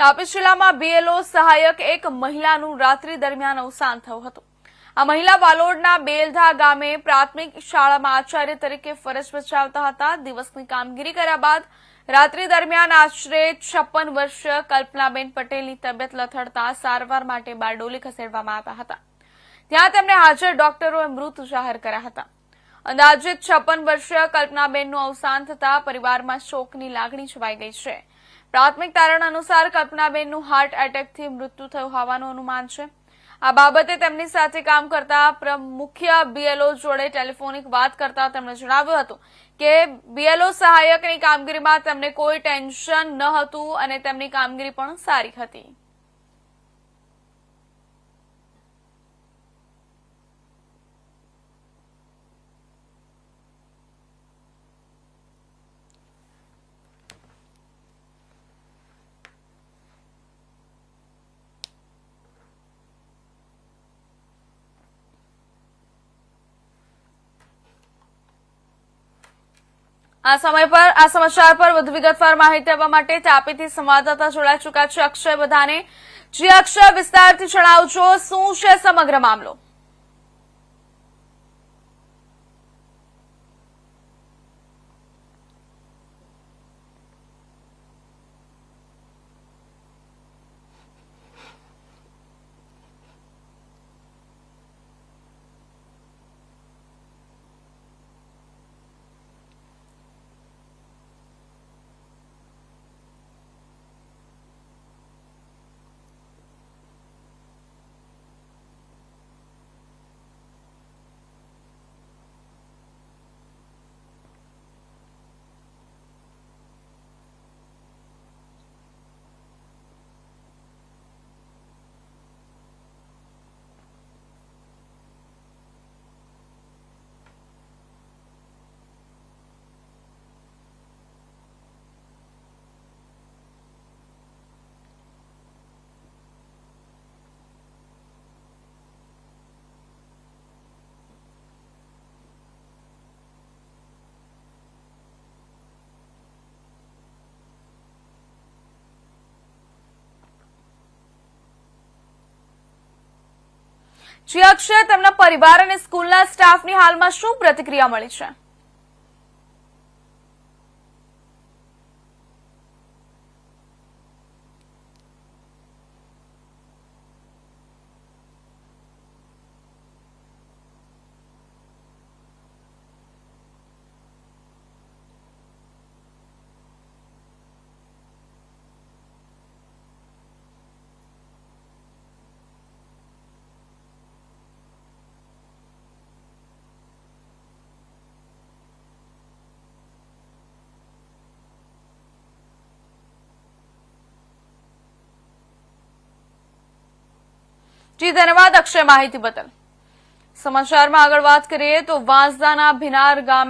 તાપી જિલ્લામાં બીએલઓ સહાયક એક મહિલાનું રાત્રિ દરમિયાન અવસાન થયું હતું. આ મહિલા વાલોડના બેલધા ગામે પ્રાથમિક શાળામાં આચાર્ય તરીકે ફરજ બજાવતા હતા. દિવસની કામગીરી કર્યા બાદ રાત્રિ દરમિયાન આશરે છપ્પન વર્ષીય કલ્પનાબેન પટેલની તબિયત લથડતા સારવાર માટે બારડોલી ખસેડવામાં આવ્યા હતા. ત્યાં તેમને હાજર ડોક્ટરોએ મૃત જાહેર કર્યા હતા. અંદાજિત છપ્પન વર્ષીય કલ્પનાબેનનું અવસાન થતા પરિવારમાં શોકની લાગણી છવાઈ ગઈ છે. પ્રાથમિક તારણ અનુસાર કલ્પનાબેનનું હાર્ટ એટેકથી મૃત્યુ થયું હોવાનું અનુમાન છે. આ બાબતે તેમની સાથે કામ કરતા મુખ્ય બીએલઓ જોડે ટેલિફોનિક વાત કરતા તેમણે જણાવ્યું હતું કે બીએલઓ સહાયકની કામગીરીમાં તેમને કોઈ ટેન્શન ન હતું અને તેમની કામગીરી પણ સારી હતી. આ સમય પર, આ સમાચાર પર વધુ વિગતવાર માહિતી આપવા માટે તાપીથી સંવાદદાતા જોડાઈ ચુક્યા છે. અક્ષય બધાને. જી અક્ષય, વિસ્તારથી જણાવજો, શું છે સમગ્ર મામલો? જી અક્ષય તેમના પરિવાર અને સ્કૂલના સ્ટાફની હાલમાં શું પ્રતિક્રિયા મળી છે? જી ધન્યવાદ અક્ષય માહિતી બદલ. સમાચારમાં આગળ વાત કરીએ તો વાંસદાના ભિનાર ગામે